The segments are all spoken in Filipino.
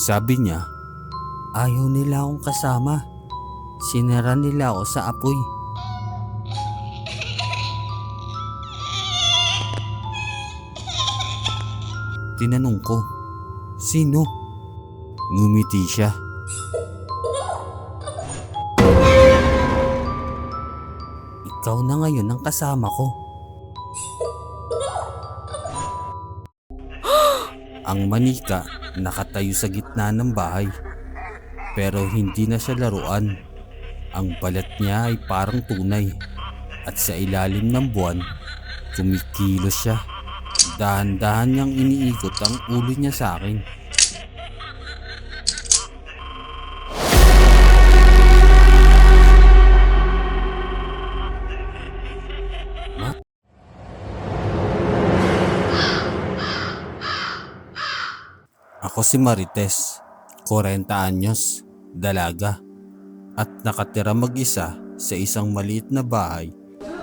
Sabi niya, ayaw nila akong kasama. Sinara nila ako sa apoy. Tinanong ko, sino? Ngumiti siya. Ikaw na ngayon ang kasama ko. Ang manika nakatayo sa gitna ng bahay. Pero hindi na siya laruan. Ang balat niya ay parang tunay. At sa ilalim ng buwan, kumikilos siya. Dahan-dahan niyang iniikot ang ulo niya sa akin. Si Marites, 40 anyos, dalaga, at nakatira mag-isa sa isang maliit na bahay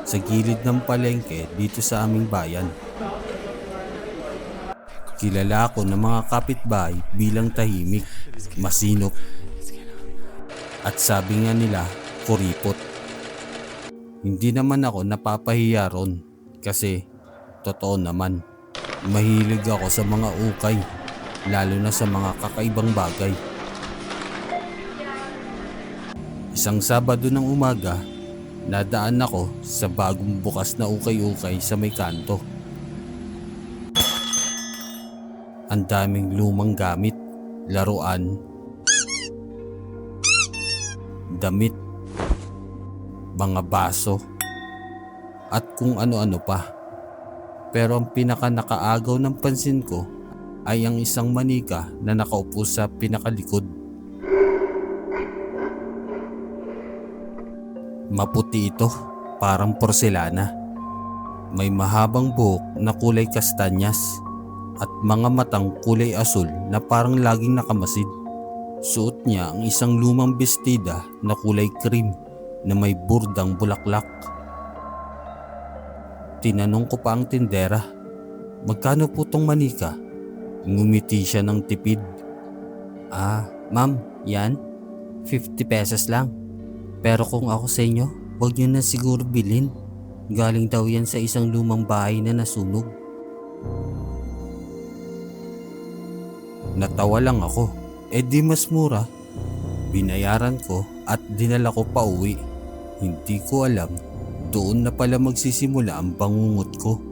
sa gilid ng palengke dito sa aming bayan. Kilala ako ng mga kapitbahay bilang tahimik, masinop, at sabi nga nila, kuripot. Hindi naman ako napapahiya ron kasi totoo naman, mahilig ako sa mga ukay, lalo na sa mga kakaibang bagay. Isang Sabado ng umaga, nadaan ako sa bagong bukas na ukay-ukay sa may kanto. Ang daming lumang gamit, laruan, damit, mga baso, at kung ano-ano pa. Pero ang pinaka nakaagaw ng pansin ko ay ang isang manika na nakaupo sa pinakalikod. Maputi ito, parang porselana. May mahabang buhok na kulay kastanyas at mga matang kulay asul na parang laging nakamasid. Suot niya ang isang lumang bestida na kulay cream na may burdang bulaklak. Tinanong ko pa ang tindera, magkano po tong manika? Ngumiti siya ng tipid. Ah, ma'am, yan? 50 pesos lang. Pero kung ako sa inyo, wag niyo na siguro bilhin. Galing daw yan sa isang lumang bahay na nasunog. Natawa lang ako. Eh di mas mura. Binayaran ko at dinala ko pa uwi. Hindi ko alam, doon na pala magsisimula ang bangungot ko.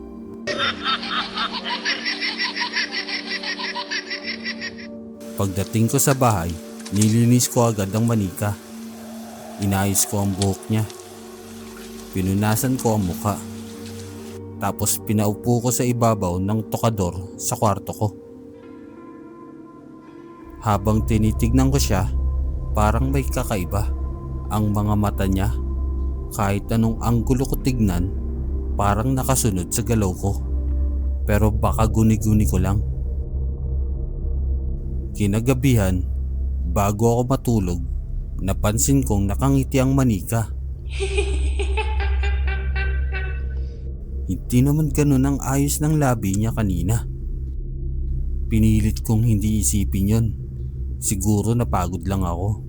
Pagdating ko sa bahay, nilinis ko agad ang manika. Inayos ko ang buhok niya. Pinunasan ko ang muka. Tapos pinaupo ko sa ibabaw ng tokador sa kwarto ko. Habang tinitignan ko siya, parang may kakaiba. Ang mga mata niya, kahit anong anggulo ko tignan, parang nakasunod sa galaw ko. Pero baka guni-guni ko lang. Kinagabihan, bago ako matulog, napansin kong nakangiti ang manika. Hindi naman ganun ang ayos ng labi niya kanina. Pinilit kong hindi isipin yon. Siguro napagod lang ako.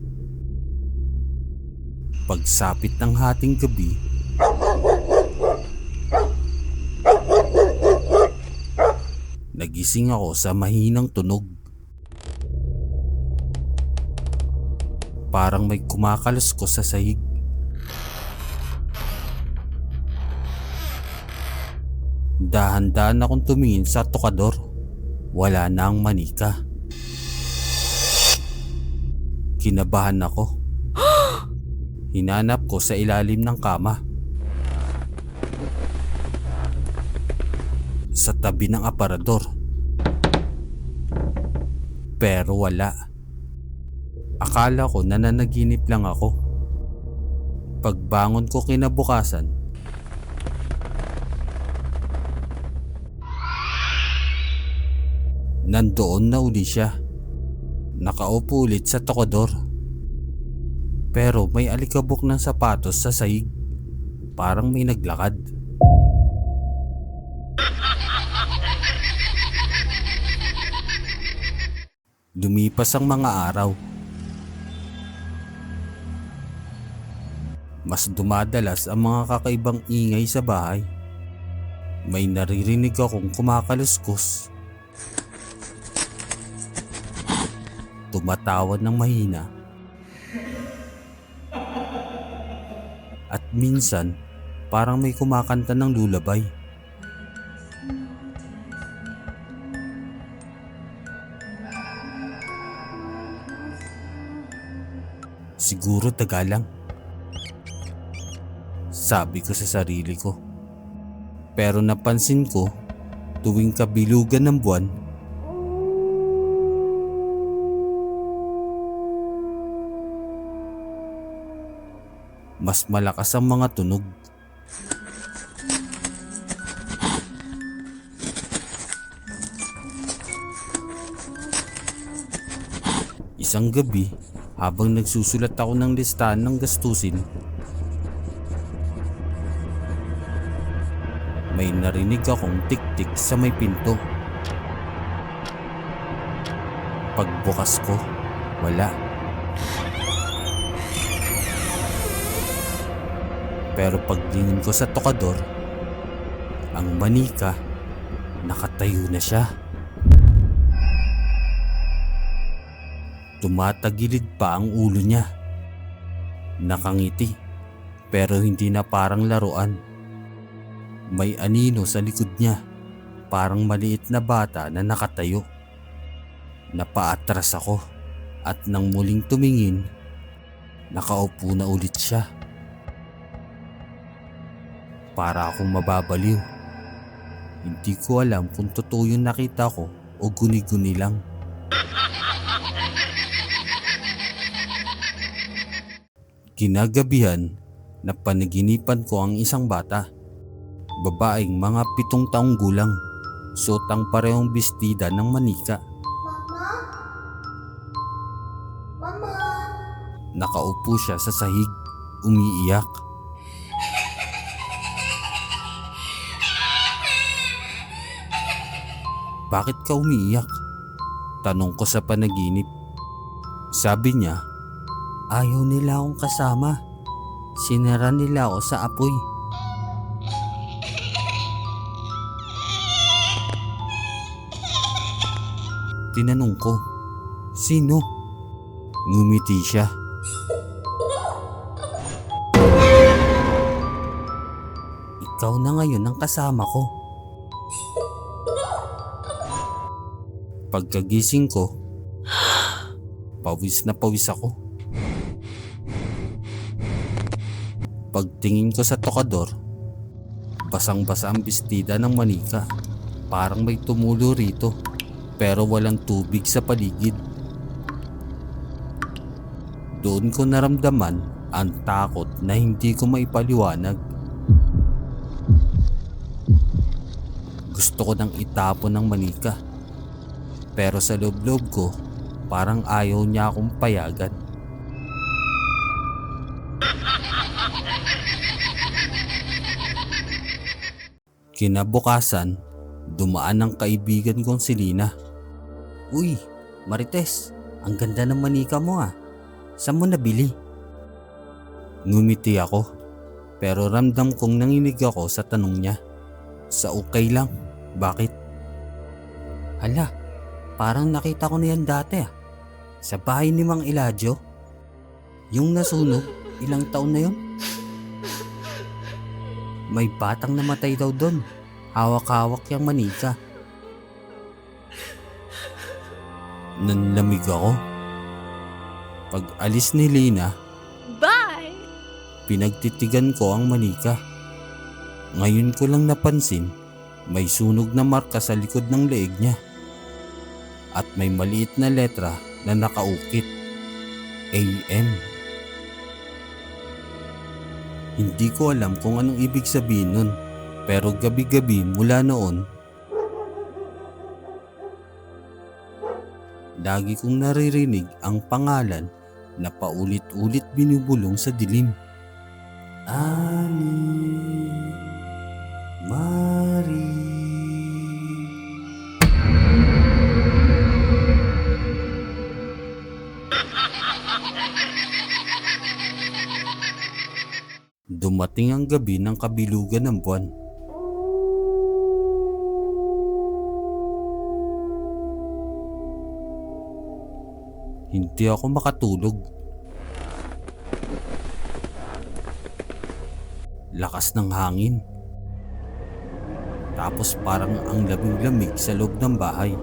Pagsapit ng hating gabi, nagising ako sa mahinang tunog. Parang may kumakalas ko sa sahig. Dahan-dahan akong tumingin sa tokador. Wala na ang manika. Kinabahan ako. Hinanap ko sa ilalim ng kama. Sa tabi ng aparador. Pero wala. Akala ko nananaginip lang ako. Pagbangon ko kinabukasan, nandoon na uli siya. Nakaupo ulit sa tokador. Pero may alikabok ng sapatos sa sahig. Parang may naglakad. Lumipas ang mga araw. Mas dumadalas ang mga kakaibang ingay sa bahay. May naririnig akong kumakaluskos. Tumatawad ng mahina. At minsan, parang may kumakanta ng lulabay. Siguro tagalang. Sabi ko sa sarili ko. Pero napansin ko, tuwing kabilugan ng buwan, mas malakas ang mga tunog. Isang gabi, habang nagsusulat ako ng listahan ng gastusin, may narinig akong tik-tik sa may pinto. Pagbukas ko, wala. Pero pagtingin ko sa tokador, ang manika, nakatayo na siya. Tumatagilid pa ang ulo niya. Nakangiti, pero hindi na parang laruan. May anino sa likod niya, parang maliit na bata na nakatayo. Napaatras ako at nang muling tumingin, nakaupo na ulit siya. Para akong mababaliw. Hindi ko alam kung totoo yung nakita ko o guni-guni lang. Kinagabihan, napanaginipan ko ang isang bata. Babaeng mga pitong taong gulang. Suot ang parehong bestida ng manika. Mama? Mama? Nakaupo siya sa sahig, umiiyak. Bakit ka umiiyak? Tanong ko sa panaginip. Sabi niya, ayaw nila akong kasama. Sinara nila ako sa apoy. Tinanong ko, sino? Ngumiti siya. Ikaw na ngayon ang kasama ko. Pagkagising ko, pawis na pawis ako. Pagtingin ko sa tokador, basang-basa ang bestida ng manika. Parang may tumulo rito, pero walang tubig sa paligid. Doon ko naramdaman ang takot na hindi ko maipaliwanag. Gusto ko nang itapon ng manika. Pero sa loob-loob ko, parang ayaw niya akong payagan. Kinabukasan, dumaan ang kaibigan kong si Lina. Uy, Marites, ang ganda ng manika mo ah. Saan mo nabili? Ngumiti ako, pero ramdam kong nanginig ako sa tanong niya. Sa ukay lang, bakit? Hala, parang nakita ko na yan dati ah. Sa bahay ni Mang Eladio. Yung nasunog, ilang taon na yun? May batang namatay daw doon. Hawak-hawak yung manika. Nanlamig ako. Pag alis ni Lina, Bye! pinagtitigan ko ang manika. Ngayon ko lang napansin, may sunog na marka sa likod ng leeg niya. At may maliit na letra na nakaukit. AM. Hindi ko alam kung anong ibig sabihin nun. Pero gabi-gabi mula noon, lagi kong naririnig ang pangalan na paulit-ulit binubulong sa dilim. Ani Marie Dumating ang gabi ng kabilugan ng buwan Hindi ako makatulog. Lakas ng hangin. Tapos parang ang lamig-lamig sa loob ng bahay.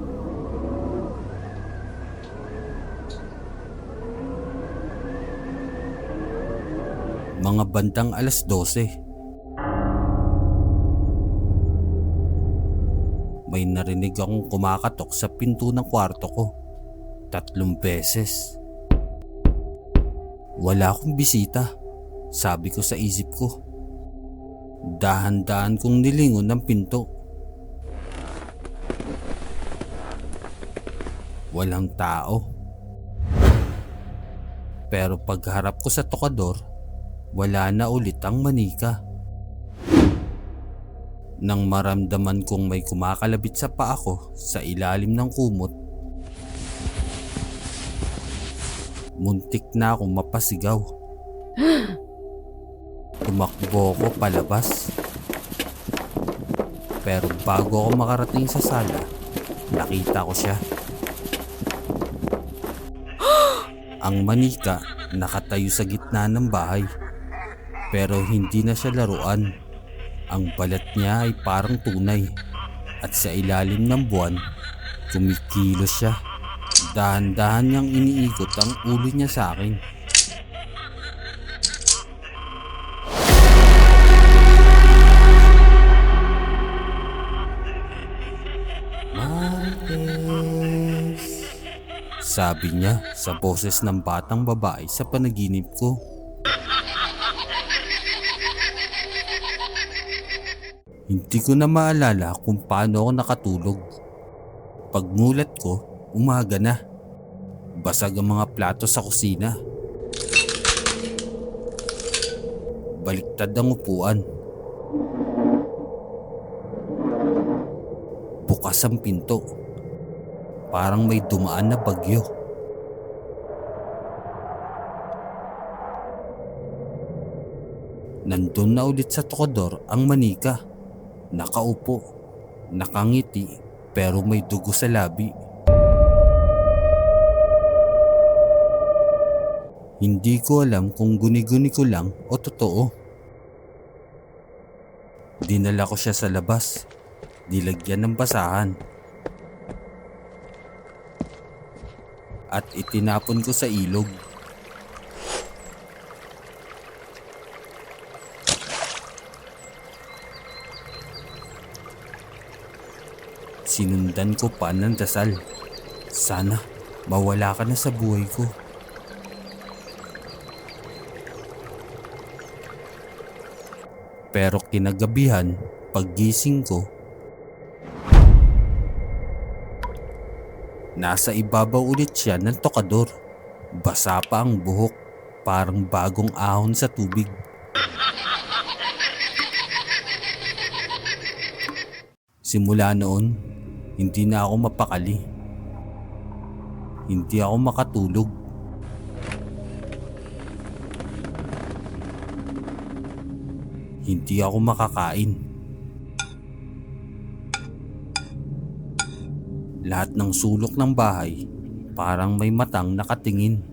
Mga bandang alas 12. May narinig akong kumakatok sa pinto ng kwarto ko. Tatlong beses. Wala akong bisita. Sabi ko sa isip ko. Dahan-dahan kong nilingon ng pinto. Walang tao. Pero pagharap ko sa tokador, wala na ulit ang manika. Nang maramdaman kong may kumakalabit sa paa ko sa ilalim ng kumot, muntik na akong mapasigaw. Tumakbo ko palabas. Pero bago ako makarating sa sala, nakita ko siya. Ang manika nakatayo sa gitna ng bahay. Pero hindi na siya laruan. Ang balat niya ay parang tunay. At sa ilalim ng buwan, kumikilos siya. Dahan-dahan niyang iniikot ang ulo niya sa akin. Marites. Sabi niya sa boses ng batang babae sa panaginip ko. Hindi ko na maalala kung paano ako nakatulog. Pagmulat ko, umaga na. Basag ang mga plato sa kusina. Baliktad ang upuan. Bukas ang pinto. Parang may dumaan na bagyo. Nandun na ulit sa tokodor ang manika. Nakaupo, nakangiti, pero may dugo sa labi. Hindi ko alam kung guni-guni ko lang o totoo. Dinala ko siya sa labas. Dilagyan ng basahan. At itinapon ko sa ilog. Sinundan ko pa ng dasal. Sana mawala ka na sa buhay ko. Pero kinagabihan, paggising ko, nasa ibabaw ulit siya ng tokador. Basa pa ang buhok, parang bagong ahon sa tubig. Simula noon, hindi na ako mapakali. Hindi ako makatulog. Hindi ako makakain. Lahat ng sulok ng bahay parang may matang nakatingin.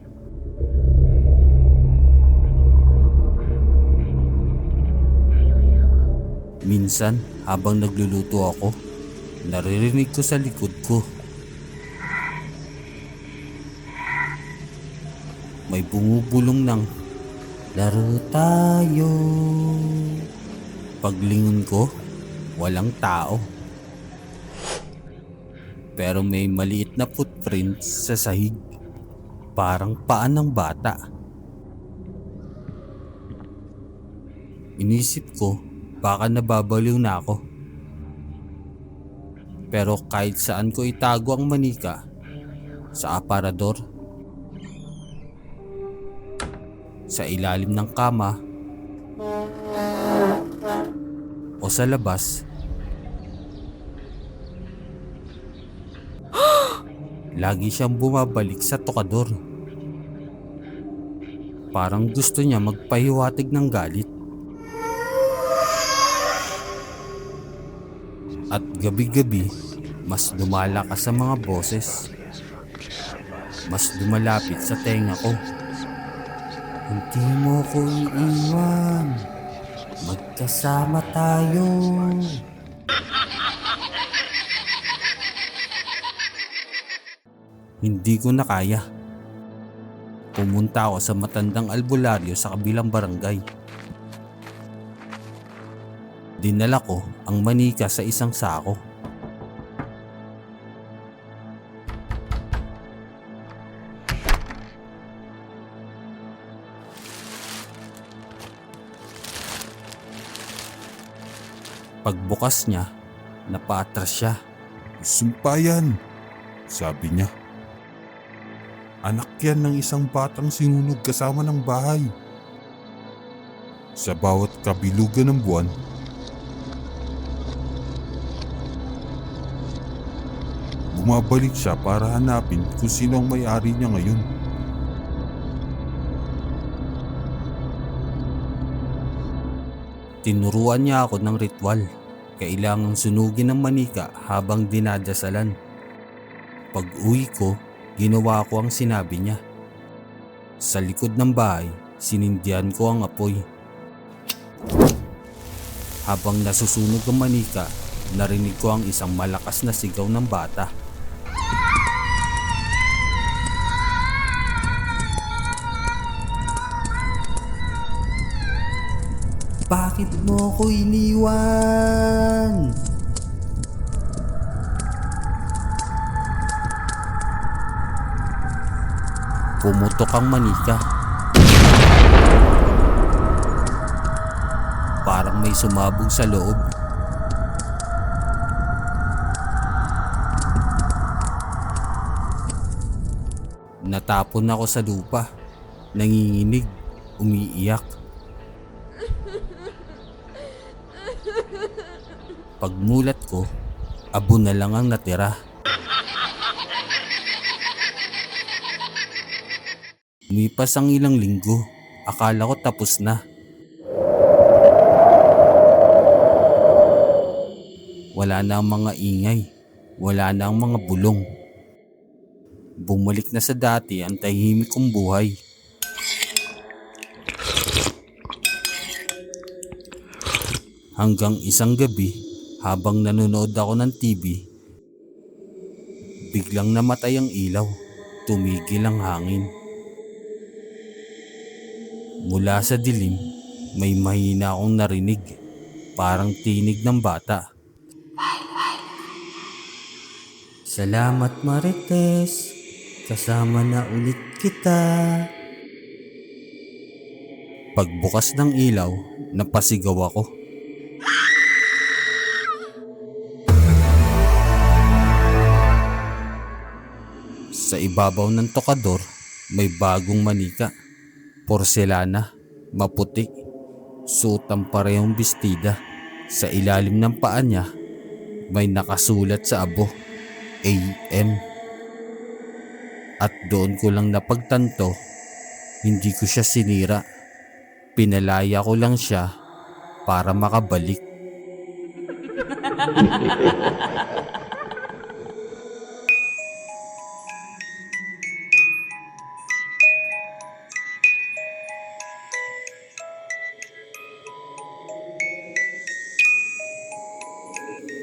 Minsan habang nagluluto ako, naririnig ko sa likod ko. May bumubulong ng Laro tayo. Paglingon ko, walang tao. Pero may maliit na footprints sa sahig. Parang paan ng bata. Inisip ko, baka nababaliw na ako. Pero kahit saan ko itago ang manika, sa aparador, sa ilalim ng kama o sa labas. Lagi siyang bumabalik sa tokador. Parang gusto niya magpahiwatig ng galit. At gabi-gabi, mas lumalakas sa mga boses. Mas dumalapit sa tenga ko. Hindi mo ko iiwan. Magkasama tayo. Hindi ko na kaya. Pumunta ako sa matandang albularyo sa kabilang barangay. Dinala ko ang manika sa isang sako. Pagbukas niya, napaatras siya. Sumpayan, sabi niya. Anak yan ng isang batang sinunog kasama ng bahay. Sa bawat kabilugan ng buwan, bumabalik siya para hanapin kung sino ang may-ari niya ngayon. Tinuruan niya ako ng ritual. Kailangang sunugin ng manika habang dinadasalan. Pag uwi ko, ginawa ko ang sinabi niya. Sa likod ng bahay, sinindihan ko ang apoy. Habang nasusunog ang manika, narinig ko ang isang malakas na sigaw ng bata. Bakit mo ko iniwan? Pumutok ang manika. Parang may sumabog sa loob. Natapon ako sa lupa. Nanginginig, umiiyak. Pagmulat ko, abo na lang ang natira. Umipas ang ilang linggo. Akala ko tapos na. Wala na ang mga ingay. Wala na ang mga bulong. Bumalik na sa dati ang tahimik kong buhay. Hanggang isang gabi, habang nanonood ako ng TV, biglang namatay ang ilaw. Tumigil ang hangin. Mula sa dilim, may mahina akong narinig. Parang tinig ng bata. Salamat Marites, kasama na ulit kita. Pagbukas ng ilaw, napasigaw ako. Sa ibabaw ng tokador, may bagong manika. Porselana, maputi. Suot ang parehong bestida. Sa ilalim ng paa niya, may nakasulat sa abo, AM. At doon ko lang napagtanto, hindi ko siya sinira. Pinalaya ko lang siya para makabalik.